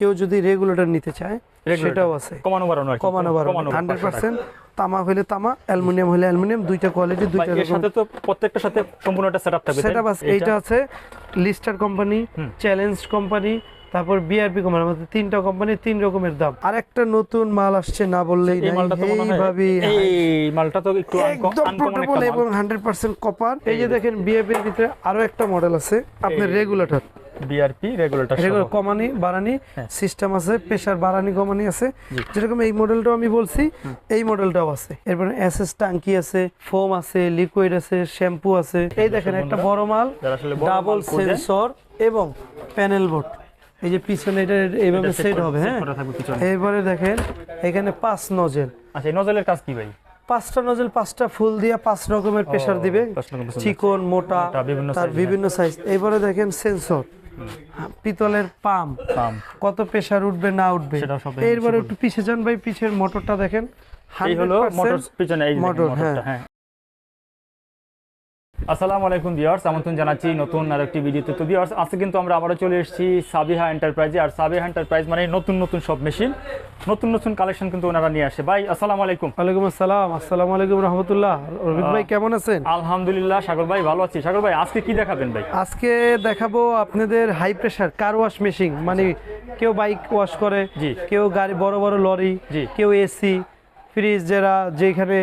কেউ যদি রেগুলেটর নিতে চায় সেটাও আছে। কমানো বাড়ানো কমানো বাড়ানো হান্ড্রেড পার্সেন্ট তামা হলে তামা অ্যালুমিনিয়াম হলে অ্যালুমিনিয়াম দুইটা কোয়ালিটি দুইটা এর সাথে তো প্রত্যেকটার সাথে সম্পূর্ণ একটা সেটআপ থাকবে সেটা বাস এইটা? আছে লিস্টার কোম্পানি চ্যালেঞ্জ কোম্পানি তারপর বিআরপি কোম্পানি আমাদের তিনটা কোম্পানি তিন রকমের দাম। আর একটা নতুন মাল আসছে না বললেই এই নাই। মালটা তো মনে এইভাবেই এই মালটা তো একটু একদম আনকমন এবং মাল। হান্ড্রেড পার্সেন্ট কপার এই যে দেখেন বিএপির ভিতরে আরও একটা মডেল আছে আপনার এই- রেগুলেটর বিআরপি রেগুলেটর কমানি বাড়ানি হ্যাঁ। সিস্টেম আছে প্রেসার বাড়ানি কমানি আছে। যেরকম এই মডেলটাও আমি বলছি এই মডেলটাও আছে। এরপরে এসএস টাঙ্কি আছে ফোম আছে লিকুইড আছে শ্যাম্পু আছে। এই দেখেন একটা বড় মাল ডাবল সেন্সর এবং প্যানেল বোর্ড এই যে পিছনে এটা এইভাবে সেট হবে হ্যাঁ। এরপরে দেখেন এখানে পাঁচ নজেল আচ্ছা নজলের কাজ কি ভাই? পাঁচটা নজল পাঁচটা ফুল দিয়ে পাঁচ রকমের প্রেসার দিবে। চিকন মোটা মোটা, তার বিভিন্ন সাইজ এবারে দেখেন সেন্সর পিতলের পাম্প পাম। কত প্রেসার উঠবে না উঠবে? এরপরে একটু পিছে যান ভাই পিছের মোটরটা দেখেন। এই হলো মোটর পিছনে এই মোটর, মোটরটা হ্যাঁ। আসসালামু আলাইকুম ভিউয়ার্স আমন্ত্রণ জানাচ্ছি নতুন আর একটি ভিডিওতে। তো ভিউয়ার্স আজকে কিন্তু আমরা আবারও চলে এসেছি সাবিহা এন্টারপ্রাইজে আর সাবিহা এন্টারপ্রাইজ মানে নতুন নতুন সব মেশিন নতুন নতুন কালেকশন কিন্তু ওনারা নিয়ে আসে। ভাই আসসালামু আলাইকুম। ওয়ালাইকুম আসসালাম। আসসালামু আলাইকুম রহমতুল্লাহ। রফিক ভাই কেমন আছেন? আলহামদুলিল্লাহ সাগর ভাই ভালো আছি। সাগর ভাই আজকে কি দেখাবেন ভাই? আজকে দেখাবো আপনাদের high pressure car wash machine মানে কেউ বাইক ওয়াশ করে জি। কেউ গাড়ি বড় বড় লরি জি। কেউ এসি ফ্রিজ যারা যেখানে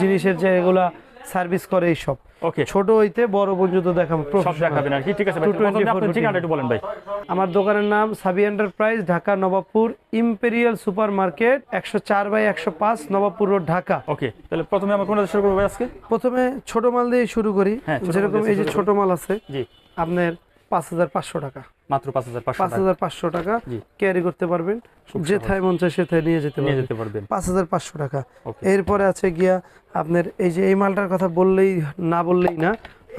জিনিসের যেগুলা সার্ভিস করে এই সব ওকে। ছোট হইতে বড় পর্যন্ত দেখাবো। সব দেখাবেন আর কি। ঠিক আছে ভাই। 224 প্রথমে আপনার ফুট ঠিকানাটা একটু বলেন ভাই। আমার দোকানের নাম Sabi enterprise Dhaka Nawabpur imperial super market একশো চার বাই একশো পাঁচ নবাবপুর রোড ঢাকা। ওকে তাহলে প্রথমে আমরা কোনটা শুরু করব আজকে? প্রথমে ছোট মাল দিয়ে শুরু করি। হ্যাঁ, যেরকম এই যে ছোট মাল আছে জি। আপনার পাঁচ হাজার পাঁচশো টাকা। মাত্র পাঁচ হাজার পাঁচ হাজার পাঁচশো টাকা ক্যারি করতে পারবেন। যে থায় মন চায় সে থায় নিয়ে যেতে নিয়ে যেতে পারবেন। পাঁচ হাজার পাঁচশো টাকা। এরপরে আছে গিয়া আপনার এই যে এই মালটার কথা বললেই না বললেই না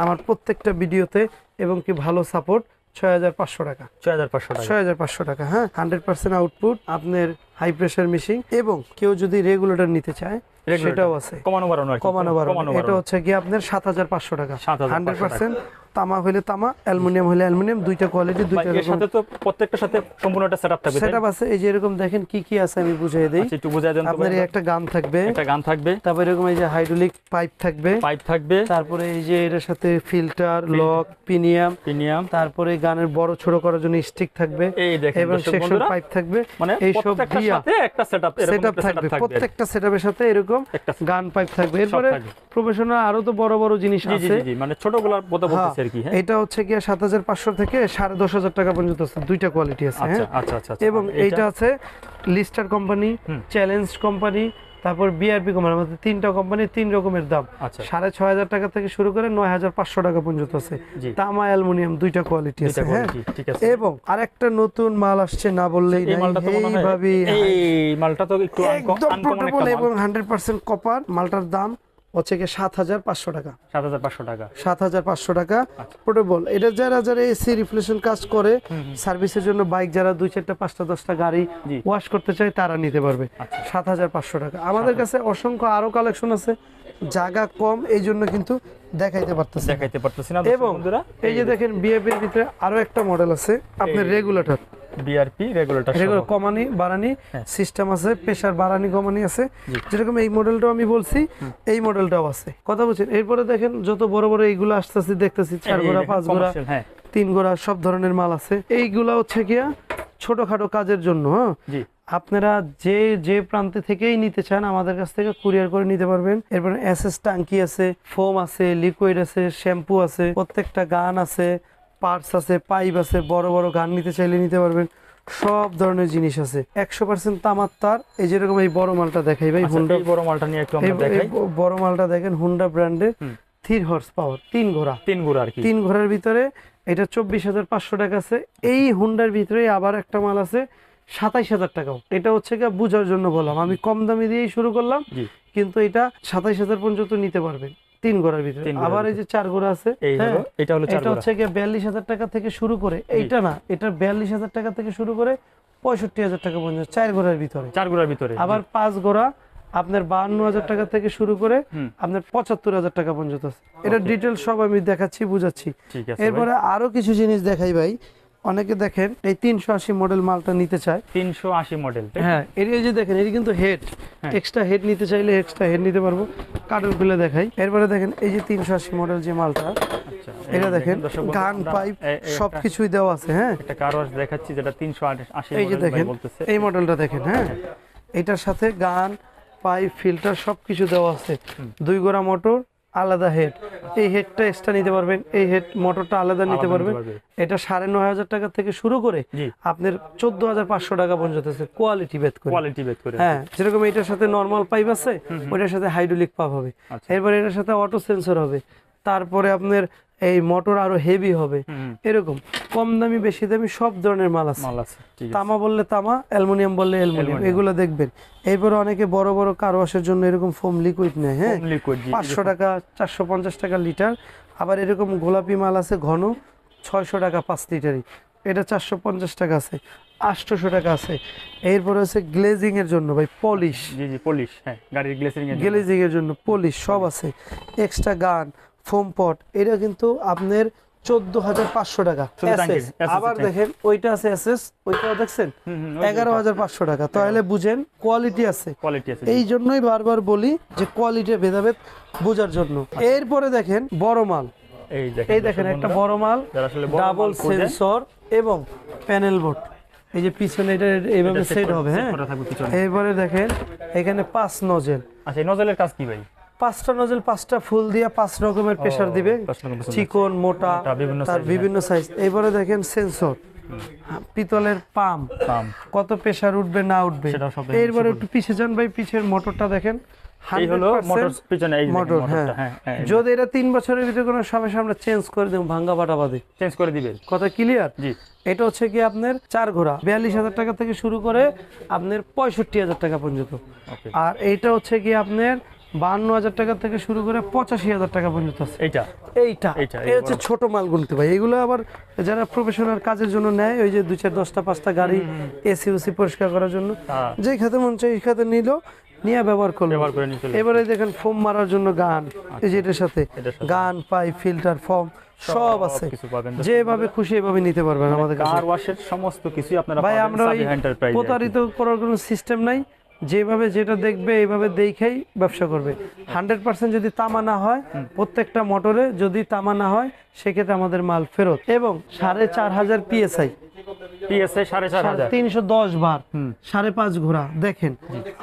আমার প্রত্যেকটা ভিডিওতে এবং কি ভালো সাপোর্ট ছয় হাজার পাঁচশো টাকা। ছয় হাজার পাঁচশো টাকা। ছয় হাজার পাঁচশো টাকা হ্যাঁ? হান্ড্রেড পার্সেন্ট আউটপুট আপনার হাই প্রেশার মেশিন এবং কেউ যদি রেগুলেটর নিতে চায় সেটাও আছে। কমানো বাড়ানো কমানো বাড়ানো কমানো এটা হচ্ছে গিয়ে আপনার সাত হাজার পাঁচশো টাকা। হান্ড্রেড পার্সেন্ট তামা হলে তামা অ্যালুমিনিয়াম হলে অ্যালুমিনিয়াম দুইটা কোয়ালিটি দুইটা এর সাথে তো প্রত্যেকটার সাথে সম্পূর্ণ একটা সেটআপ থাকবে সেটআপ আছে এই যে এরকম দেখেন কি কি আছে আমি বুঝিয়ে দিই। আচ্ছা, একটু বুঝাই দেন তো আপনার একটা গান থাকবে। একটা গান থাকবে। তারপর এরকম এই যে হাইড্রোলিক পাইপ থাকবে। পাইপ থাকবে। তারপরে এই যে এটার সাথে ফিল্টার লক পিনিয়াম প্রিমিয়াম তারপরে গানের বড় ছোট করার জন্য স্টিক থাকবে। এই দেখেন এবং সেকশন পাইপ থাকবে। মানে এইসব প্রত্যেকটার দিয়া সাথে একটা সেটআপ এরকম সেটআপ থাকবে। প্রত্যেকটা সেটআপের সাথে এরকম গান পাইপ থাকবে। এরপরে প্রফেশনাল আরও তো বড় বড় জিনিস আছে। জি, জি মানে ছোটগুলোর কথা হ্যাঁ, বলতেছি কি হ্যাঁ? এটা হচ্ছে গিয়ে সাত হাজার পাঁচশো থেকে সাড়ে দশ হাজার টাকা পর্যন্ত আছে দুইটা কোয়ালিটি আছে আচ্ছা হ্যাঁ? আচ্ছা আচ্ছা আচ্ছা। এবং এইটা আছে লিস্টার কোম্পানি চ্যালেঞ্জ কোম্পানি তারপর বিআরপি আমাদের তিনটা কোম্পানি তিন রকমের দাম। সাড়ে ছয় হাজার টাকা থেকে শুরু করে নয় হাজার পাঁচশো টাকা পর্যন্ত আছে। তামা অ্যালুমিনিয়াম দুইটা কোয়ালিটি আছে হ্যাঁ? এবং আরেকটা নতুন মাল আসছে না বললেই এই নাই মালটা তো একটু একদম পোর্টেবল এবং হান্ড্রেড পার্সেন্ট কপার মালটার দাম হচ্ছে গিয়ে সাত হাজার পাঁচশো টাকা। সাত হাজার পাঁচশো টাকা। সাত হাজার পাঁচশো টাকা আচ্ছা। পোর্টেবল এটা যারা যারা এসি রিফ্লেশন কাজ করে। সার্ভিসের জন্য বাইক যারা দুই চারটা পাঁচটা দশটা গাড়ি ওয়াশ করতে চায় তারা নিতে পারবে। আচ্ছা। সাত হাজার পাঁচশো টাকা। আমাদের কাছে অসংখ্য আরও কালেকশন আছে। জায়গা কম এই জন্য কিন্তু দেখাইতে পারতেছে দেখাইতে পারতেছি না এবং এই যে দেখেন বিএপির ভিতরে আরও একটা মডেল আছে আপনার রেগুলেটর বিআরপি রেগুলেটর কমানি বাড়ানি হ্যাঁ। সিস্টেম আছে প্রেসার বাড়ানি কমানি আছে। যেরকম এই মডেলটাও আমি বলছি এই মডেলটাও আছে। কথা বলছেন? এরপরে দেখেন যত বড় বড় এইগুলো আসতেছি দেখতেছি চার গোড়া পাঁচ গোড়া হ্যাঁ। তিন গোড়া সব ধরনের মাল আছে। এইগুলা হচ্ছে গিয়া ছোটখাটো কাজের জন্য হ্যাঁ? আপনারা যে যে প্রান্তে থেকেই নিতে চান আমাদের কাছ থেকে কুরিয়ার করে নিতে পারবেন। এরপর এসএস টাঙ্কি আছে ফোম আছে লিকুইড আছে শ্যাম্পু আছে প্রত্যেকটা গান আছে পার্টস আছে পাইপ আছে বড় বড় গান নিতে চাইলে নিতে পারবেন। সব ধরনের জিনিস আছে। একশো পার্সেন্ট তামার তার এই যেরকম এই বড় মালটা দেখাই ভাই আচ্ছা, হুন্ডা বড় মালটা নিয়ে একটু বড় মালটা দেখেন হুন্ডা ব্র্যান্ডের। থ্রি হর্স পাওয়ার তিন ঘোড়া। তিন ঘোড়া আর কি। তিন ঘোড়ার ভিতরে এটা চব্বিশ হাজার পাঁচশো টাকা আছে। এই হুন্ডার ভিতরে আবার একটা মাল আছে সাতাইশ হাজার টাকাও। এটা হচ্ছে গিয়ে বুঝার জন্য বললাম। আমি কম দামে দিয়েই শুরু করলাম কিন্তু এটা সাতাইশ হাজার পর্যন্ত নিতে পারবেন। তিন ঘোড়ার ভিতরে। আবার এই যে চার ঘোড়া আছে হ্যাঁ, এটা হলো এটা হচ্ছে গিয়ে বিয়াল্লিশ হাজার টাকা থেকে শুরু করে এইটা না বিয়াল্লিশ হাজার টাকা থেকে শুরু করে পঁয়ষট্টি হাজার টাকা পর্যন্ত চার ঘোড়ার ভিতরে। চার গুড়ার ভিতরে আবার পাঁচ ঘোড়া আপনার বাহান্ন হাজার টাকা থেকে শুরু করে আপনার পঁচাত্তর হাজার টাকা পর্যন্ত আছে। এটা ডিটেল সব আমি দেখাচ্ছি বুঝাচ্ছি। এরপরে আরও কিছু জিনিস দেখাই ভাই। অনেকে দেখেন এই তিনশো আশি মডেল মালটা নিতে চায়। তিনশো আশি মডেল হ্যাঁ এর যে দেখেন এটি কিন্তু হেড হ্যাঁ। এক্সট্রা হেড নিতে চাইলে এক্সট্রা হেড নিতে পারব। কার্টুন খুলে দেখাই। এরপরে দেখেন এই যে তিনশো আশি মডেল যে মালটা আচ্ছা এটা দেখেন গান পাইপ এ- এ- সব কিছুই দেওয়া আছে হ্যাঁ। একটা কার ওয়াশ দেখাচ্ছি যেটা তিনশো আশি এই যে দেখেন এই মডেলটা দেখেন হ্যাঁ। এটার সাথে গান পাইপ ফিল্টার সব কিছু দেওয়া আছে। দুই গোড়া মোটর আলাদা হেড এই হেডটা এক্সট্রা নিতে পারবেন এই হেড মোটরটা আলাদা নিতে পারবেন। এটা সাড়ে নয় হাজার টাকা থেকে শুরু করে আপনার চোদ্দ হাজার পাঁচশো টাকা পর্যন্ত আছে কোয়ালিটি ভেদ করে। কোয়ালিটি বেদ করে হ্যাঁ যেরকম এটার সাথে নর্মাল পাইপ আছে ওইটার সাথে হাইড্রোলিক পাপ হবে। এরপরে এরপর এটার সাথে অটো সেন্সর হবে। তারপরে আপনার এই মোটর আরও হেভি হবে। এরকম। কম দামি বেশি দামি সব ধরনের মাল আছে। তামা বললে তামা অ্যালুমিনিয়াম বললে অ্যালুমিনিয়াম। এগুলো দেখবেন। এরপরে অনেকে বড় বড় কারওয়াশের জন্য এরকম ফোম লিকুইড নেয় হ্যাঁ? পাঁচশো টাকা চারশো পঞ্চাশ টাকা লিটার আবার এরকম গোলাপি মাল আছে ঘন ছয়শো টাকা পাঁচ লিটারই এটা চারশো পঞ্চাশ টাকা আছে আটশোশো টাকা আছে। এরপরে হচ্ছে গ্লেজিং এর জন্য ভাই পলিশ জি জি পলিশ হ্যাঁ গাড়ির গ্লেসারিং গ্লেজিং এর জন্য পলিশ সব আছে। এক্সট্রা গান ফোম পট এটা কিন্তু আপনার চোদ্দ হাজার পাঁচশো টাকা। আবার দেখেন ওইটা আছে এসএস ওইটাও দেখছেন? এগারো হাজার পাঁচশো টাকা। তাহলে বুঝেন কোয়ালিটি আছে। এই জন্যই বারবার বলি যে কোয়ালিটি ভেদাভেদ বোঝার জন্য। এরপরে দেখেন বড় মাল। এই দেখেন একটা বড় মাল ডাবল সেন্সর এবং প্যানেল বোর্ড এই যে পিছনে এটা এইভাবে সেট হবে হ্যাঁ। এরপরে দেখেন এখানে পাঁচ নজেল আচ্ছা নজলের কাজ কি ভাই? পাঁচটা নজেল পাঁচটা ফুল দিয়ে পাঁচ রকমের প্রেসার দিবে। চিকন মোটা তার বিভিন্ন সাইজ এবারে দেখেন সেন্সর পিতলের পাম্প পাম। কত প্রেসার উঠবে না উঠবে? এরপরে একটু পিছে যান ভাই পিছের মোটরটা দেখেন। এই হলো 100% মোটর পিছনে এই মোটর হ্যাঁ। হ্যাঁ হ্যাঁ যদি এটা তিন বছরের ভিতরে কোনো সমস্যা আমরা চেঞ্জ করে দেবো ভাঙ্গা বাটা বাদে। চেঞ্জ করে দিবে। কথা ক্লিয়ার জি। এটা হচ্ছে কি আপনার চার ঘোড়া। বিয়াল্লিশ হাজার টাকা থেকে শুরু করে আপনার পঁয়ষট্টি হাজার টাকা পর্যন্ত। আর এইটা হচ্ছে কি আপনার বান্ন হাজার টাকা থেকে শুরু করে পঁচাশি হাজার টাকা পর্যন্ত আছে। এইটা। এইটা। এই হচ্ছে ছোট মাল গুনতে ভাই। এগুলো আবার যারা প্রফেশনাল কাজের জন্য নেয় ওই যে দুই চার দশটা পাঁচটা গাড়ি এসি উসি পরিষ্কার করার জন্য। হ্যাঁ। যে খাতে মন চাই খাতে নিল নিয়ে ব্যবহার করল। এবারে দেখেন ফোম মারার জন্য গান। এই যে এটার সাথে গান পাইপ ফিল্টার ফর্ম সব আছে। যেভাবে খুশি এভাবে নিতে পারবেন আমাদের কাছে। কার ওয়াশের সমস্ত কিছুই আপনারা ভাই আমরা প্রতারিত করার কোনো সিস্টেম নাই। যেভাবে যেটা দেখবে এইভাবে দেখেই ব্যবসা করবে। হান্ড্রেড পার্সেন্ট যদি তামানা হয় প্রত্যেকটা মোটরে যদি তামানা হয় সেক্ষেত্রে আমাদের মাল ফেরত। এবং সাড়ে চার হাজার পিএসআই তিনশো দশ বার। সাড়ে পাঁচ ঘোড়া দেখেন।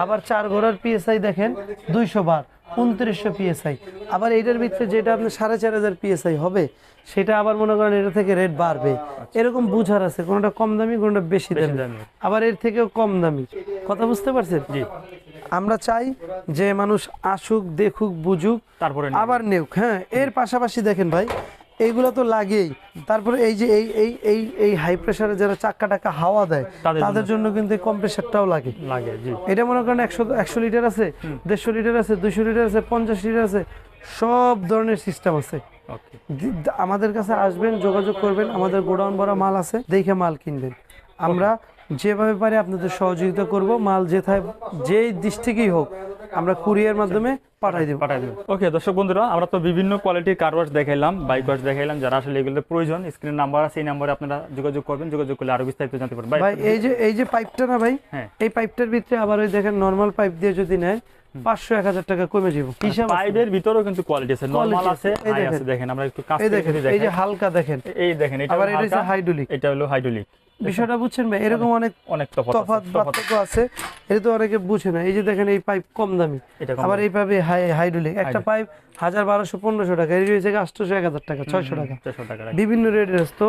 আবার চার ঘোড়ার পিএসআই দেখেন দুইশো বার। উনত্রিশশো পিএসআই আবার এটার ভিতরে যেটা আপনার সাড়ে চার হাজার পিএসআই হবে সেটা আবার মনে করেন এটা থেকে রেট বাড়বে। এরকম বুঝার আছে কোনটা কম দামি কোনটা বেশি দামি। আবার এর থেকেও কম দামি। কথা বুঝতে পারছেন? জি। আমরা চাই যে মানুষ আসুক দেখুক বুঝুক তারপরে আবার নেউক হ্যাঁ। এর পাশাপাশি দেখেন ভাই এইগুলো তো লাগেই। তারপরে এই যে এই এই এই এই হাই প্রেসারে যারা চাক্কা টাক্কা হাওয়া দেয় তাদের জন্য কিন্তু কম্প্রেসারটাও লাগে। লাগে জি। এটা মনে করেন একশো একশো লিটার আছে দেড়শো লিটার আছে দুইশো লিটার আছে পঞ্চাশ লিটার আছে সব ধরনের সিস্টেম আছে। ওকে আমাদের কাছে আসবেন যোগাযোগ করবেন আমাদের গোডাউন ভরা মাল আছে দেখে মাল কিনবেন। আমরা যেভাবে পারি আপনাদের সহযোগিতা করব মাল যেথায় যেই ডিস্ট্রিক্টই হোক আমরা কুরিয়ার মাধ্যমে পাঠাই দেবো। পাঠাই দেবো। ওকে দর্শক বন্ধুরা আমরা তো বিভিন্ন কোয়ালিটির কার ওয়াশ দেখাইলাম বাইক ওয়াশ দেখাইলাম যারা আসলে এগুলো প্রয়োজন স্ক্রিন নাম্বার আছে এই নাম্বারে আপনারা যোগাযোগ করবেন যোগাযোগ করলে আরও বিস্তারিত জানতে পারবেন। ভাই এই যে এই যে পাইপটা না ভাই হ্যাঁ। এই পাইপটার ভিতরে আবার ওই দেখেন নর্মাল পাইপ দিয়ে যদি নেয় পাঁচশো এক হাজার টাকা কমে যাব। পাইপের ভিতরেও কিন্তু কোয়ালিটি আছে। নরমাল আছে। আছে, হাই দেখেন। আছে দেখেন। আমরা একটু কাছ দেখেন এই যে হালকা দেখেন। এই দেখেন এটা আবার এটা হচ্ছে হাইড্রোলিক এটা হলো হাইড্রোলিক বিষয়টা বুঝছেন ভাই? এরকম অনেক অনেক তফাৎ পার্থক্য আছে। এটা তো অনেকে বুঝে না। এই যে দেখেন এই পাইপ কম দামি। আবার এই পাইপে হাই হাইড্রোলিক একটা পাইপ হাজার বারোশো পনেরোশো টাকা। এই রয়েছে আটশোশো এক হাজার টাকা। ছয়শো টাকা। বিভিন্ন রেটের তো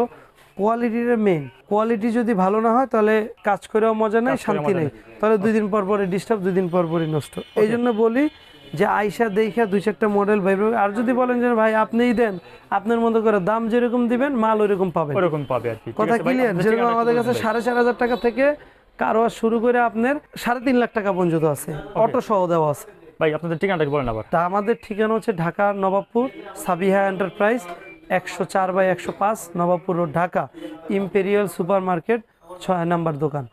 কোয়ালিটির মেইন কোয়ালিটি যদি ভালো না হয় তাহলে কাজ করেও মজা নেই শান্তি নেই। তাহলে দুই দিন পর পরে ডিস্টার্ব দুই দিন পর পরই নষ্ট। এই জন্য বলি যে আইসা দেখা দুই চারটা মডেল ভাই আর যদি বলেন যে ভাই আপনিই দেন আপনার মতো করে দাম যেরকম দিবেন মাল ওইরকম পাবেন। ওরকম পাবে আর কি। কথা ক্লিয়ার যেরকম আমাদের কাছে সাড়ে চার হাজার টাকা থেকে কারও শুরু করে আপনার সাড়ে তিন লাখ টাকা পর্যন্ত আছে। অটো সহ দেওয়া আছে। ভাই আপনাদের ঠিকানাটা বলেন আবার। তা আমাদের ঠিকানা হচ্ছে ঢাকা নবাবপুর সাবিহা এন্টারপ্রাইজ একশো চার বাই একশো পাঁচ Nawabpur road Dhaka imperial super market ছয় নাম্বার দোকান।